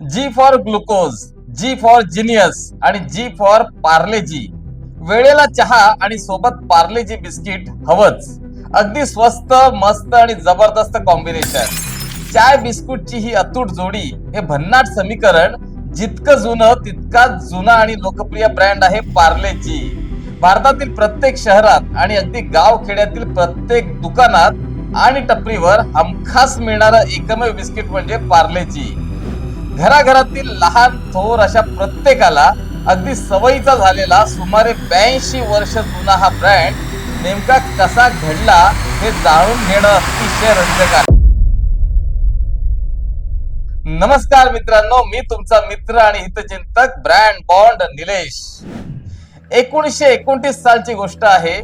G for glucose G for genius आणि G for Parle जी वेळेला चहा आणि सोबत पार्लेजी बिस्किट हवंच. अगदी स्वस्त मस्त आणि जबरदस्त कॉम्बिनेशन चाय बिस्कुटची ही अतूट जोडी हे भन्नाट समीकरण जितकं जुनं तितकाच जुना आणि लोकप्रिय ब्रँड आहे पार्ले जी भारतातील प्रत्येक शहरात आणि अगदी गाव खेड्यातील प्रत्येक दुकानात आणि टपरीवर हमखास मिळणारं एकमेव बिस्किट म्हणजे पार्ले जी घराघरातील लहान थोर अशा प्रत्येकाला अगदी सवयीचा झालेला सुमारे ब्याऐंशी वर्ष जुना हा ब्रँड नेमका कसा घडला हे जाणून घेणं अतिशय रंजक आहे. नमस्कार मित्रांनो मी तुमचा मित्र आणि हितचिंतक ब्रँड बॉन्ड निलेश. एकोणीसशे एकोणतीस सालची गोष्ट आहे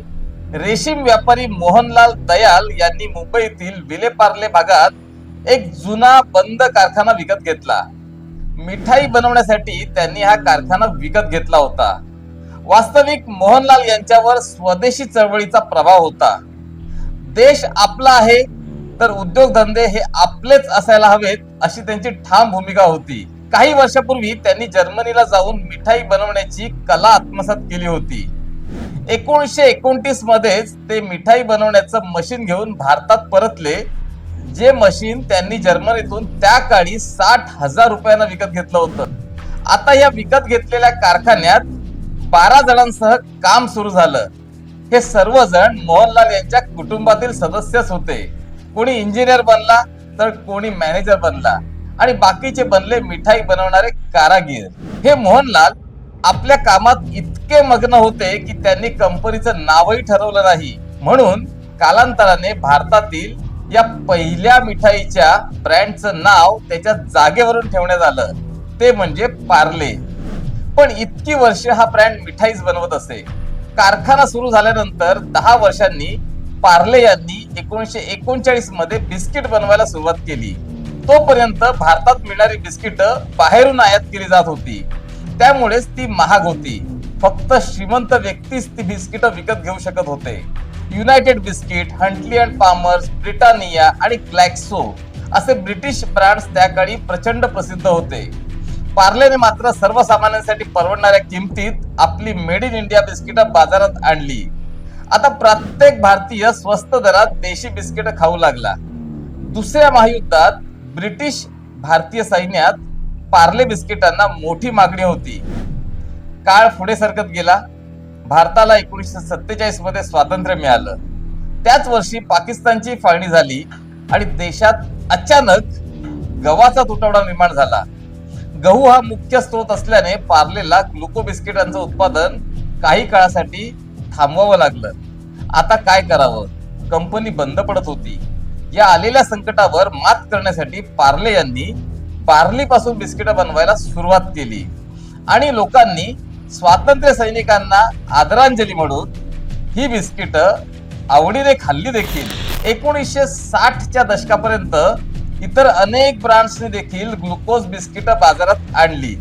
रेशीम व्यापारी मोहनलाल दयाल यांनी मुंबईतील विलेपार्ले भागात एक जुना बंद कारखाना विकत घेतला. मिठाई बनवण्यासाठी त्यांनी हा कारखाना विकत घेतला होता. वास्तविक मोहनलाल यांच्यावर स्वदेशी चळवळीचा प्रभाव होता. देश आपला आहे तर उद्योगधंदे हे आपलेच असायला हवेत अशी त्यांची ठाम भूमिका होती. काही वर्षापूर्वी त्यांनी जर्मनीला जाऊन मिठाई बनवण्याची कला आत्मसात केली होती. एकोणीसशे एकोणतीस मध्येच ते मिठाई बनवण्याचं मशीन घेऊन भारतात परतले. जे मशीन त्यांनी जर्मनीतून त्या काळी साठ हजार रुपयांना विकत घेतलं होतं. आता या विकत घेतलेल्या कारखान्यात बारा जणांसह काम सुरू झालं. हे सर्वजण मोहनलाल यांच्या कुटुंबातील सदस्यच होते. कोणी इंजिनियर बनला तर कोणी मॅनेजर बनला आणि बाकीचे बनले मिठाई बनवणारे कारागीर. हे मोहनलाल आपल्या कामात इतके मग्न होते की त्यांनी कंपनीचं नावही ठरवलं नाही. म्हणून कालांतराने भारतातील या पहिल्या मिठाईच्या ब्रँडचं नाव त्याच्या जागेवरून ठेवण्यात आलं. ते म्हणजे पार्ले. पण इतकी वर्ष हा ब्रँड मिठाईच बनवत असे. कारखाना सुरू झाल्यानंतर दहा वर्षांनी पार्ले यांनी एकोणीशे एकोणचाळीसमध्ये बिस्किट बनवायला सुरुवात केली. तोपर्यंत भारतात मिळणारी बिस्किट बाहेरून आयात केली जात होती. त्यामुळेच ती महाग होती. फक्त श्रीमंत व्यक्तीच ती बिस्किट विकत घेऊ शकत होते. United biscuit Huntley and Palmers Britannia आणि ग्लॅक्सो असे ब्रिटिश ब्रँड्स त्या काळी प्रचंड प्रसिद्ध होते. पार्लेने मात्र सर्वसामान्यांसाठी परवडणाऱ्या किमतीत आपली मेड इन इंडिया बिस्किट बाजारात आणली. आता प्रत्येक भारतीय स्वस्त दरात देशी बिस्किट खाऊ लागला. दुसऱ्या महायुद्धात ब्रिटिश भारतीय सैन्यात पार्ले बिस्किटांना मोठी मागणी होती. काळ पुढे सरकत गेला. भारताला एकोणीसशे सत्तेचाळीसमध्ये स्वातंत्र्य मिळालं. त्याच वर्षी पाकिस्तानची फाळणी झाली आणि देशात अचानक गव्हाचा तुटवडा निर्माण झाला. गहू हा मुख्य स्रोत असल्याने पार्लेला ग्लुको बिस्किटांचं उत्पादन काही काळासाठी थांबवावं लागलं. आता काय करावं? कंपनी बंद पडत होती. या आलेल्या संकटावर मात करण्यासाठी पार्ले यांनी पार्ली बिस्किटं बनवायला सुरुवात केली. आणि लोकांनी स्वातंत्र्य सैनिकांना आदरांजली म्हणून ही बिस्किट आवडीने खाल्ली देखील. एकोणीसशे साठच्या दशकापर्यंत इतर अनेक ब्रँड्सने देखील ग्लुकोज बिस्किट बाजारात आणली.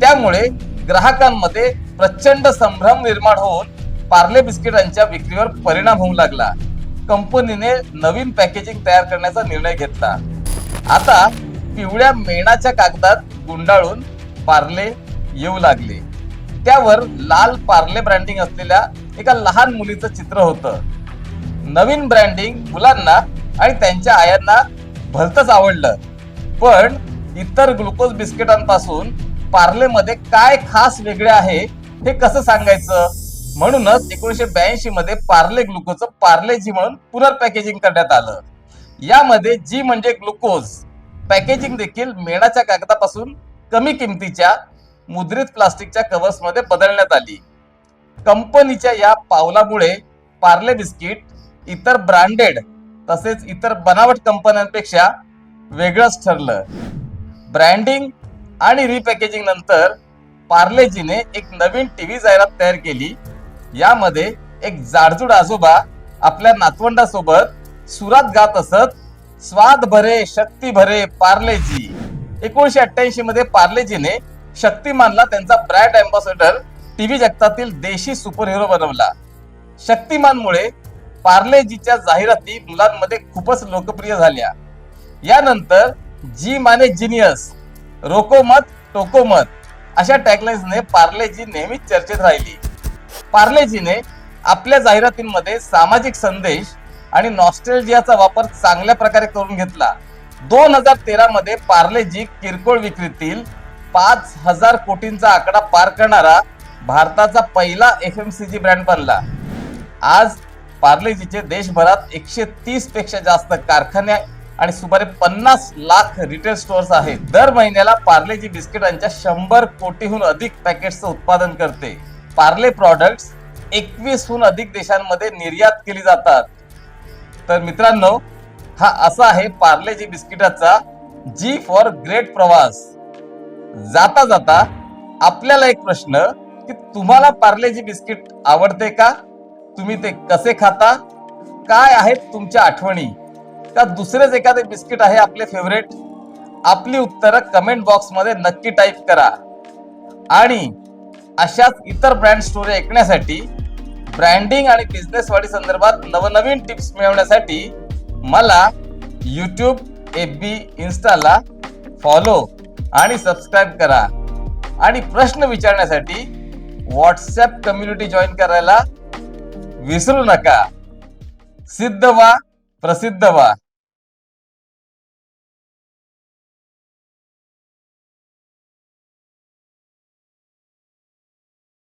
त्यामुळे ग्राहकांमध्ये प्रचंड संभ्रम निर्माण होऊन पार्ले बिस्किटांच्या विक्रीवर परिणाम होऊ लागला. कंपनीने नवीन पॅकेजिंग तयार करण्याचा निर्णय घेतला. आता पिवळ्या मेणाच्या कागदात गुंडाळून पार्ले येऊ लागले. त्यावर लाल पार्ले ब्रँडिंग असलेल्या एका लहान मुलीचं चित्र होतं. नवीन ब्रँडिंग मुलांना आणि त्यांच्या आयांना भलतच आवडलं. पण इतर ग्लुकोज बिस्किटांपासून पार्लेमध्ये काय खास वेगळे आहे हे कसं सांगायचं? म्हणूनच एकोणीशे ब्याऐंशी मध्ये पार्ले ग्लुकोजचं पार्ले जी म्हणून पुनर्पॅकेजिंग करण्यात आलं. यामध्ये जी म्हणजे ग्लुकोज पॅकेजिंग देखील मेणाच्या कागदापासून कमी किमतीच्या मुद्रित प्लास्टिकच्या कवर्समध्ये बदलण्यात आली. कंपनीच्या या पावलामुळे पार्ले बिस्किट इतर ब्रँडेड तसेच इतर बनावट कंपन्यांपेक्षा वेगळंच ठरलं. ब्रँडिंग आणि रिपॅकेजिंग नंतर पार्लेजीने एक नवीन टीव्ही जाहिरात तयार केली. यामध्ये एक जाडजूड आजोबा आपल्या नातवंडासोबत सुरात गात असत स्वाद भरे शक्ती भरे पार्लेजी. एकोणीशे अठ्ठ्याऐंशी मध्ये पार्लेजीने शक्तिमानला त्यांचा ब्रँड अँबॅसेडर टीव्ही जगतातील देशी सुपरहिरो बनवला. शक्तिमानमुळे पार्लेजीच्या जाहिराती मुलांमध्ये खूपच लोकप्रिय झाल्या. यानंतर जी माने जिनियस रोको मत टोको मत अशा टॅगलाईन्सने पार्लेजी नेहमीच चर्चेत राहिली. पार्लेजीने आपल्या जाहिरातींमध्ये सामाजिक संदेश आणि नॉस्टेल्जियाचा वापर चांगल्या प्रकारे करून घेतला. दोन हजार तेरा मध्ये पार्लेजी किरकोळ विक्रीतील पाच हजार कोटींचा आकडा पार करणारा भारताचा पहिला F M C G brand बनला. आज पार्लेजीचे देशभरात एकशे तीसपेक्षा जास्त कारखाने आणि सुमारे पन्नास लाख रिटेल स्टोअर्स आहेत. दर महिन्याला पार्लेजी बिस्किटांच्या शंभर कोटीहून अधिक पॅकेट्सचं उत्पादन करते. पार्ले प्रॉडक्ट्स एकवीसहून अधिक देशांमध्ये निर्यात केली जातात. तर मित्रांनो हा असा आहे पार्लेजी बिस्किटाचा जी फॉर ग्रेट प्रवास. जाता जाता आपल्याला एक प्रश्न की तुम्हाला पार्लेजी बिस्किट आवडते का? तुम्ही ते कसे खाता? काय आहेत तुमच्या आठवणी? का दुसरेच एखादे बिस्किट आहे आपले फेवरेट आपली उत्तरं कमेंट बॉक्समध्ये नक्की टाईप करा. आणि अशाच इतर ब्रँड स्टोरी ऐकण्यासाठी ब्रँडिंग आणि बिझनेस वाढी संदर्भात नवनवीन टिप्स मिळवण्यासाठी मला यूट्यूब एफ बी इन्स्टाला फॉलो आणि सबस्क्राईब करा. आणि प्रश्न विचारण्यासाठी व्हॉट्सॲप कम्युनिटी जॉईन करायला विसरू नका. सिद्ध व्हा प्रसिद्ध व्हा.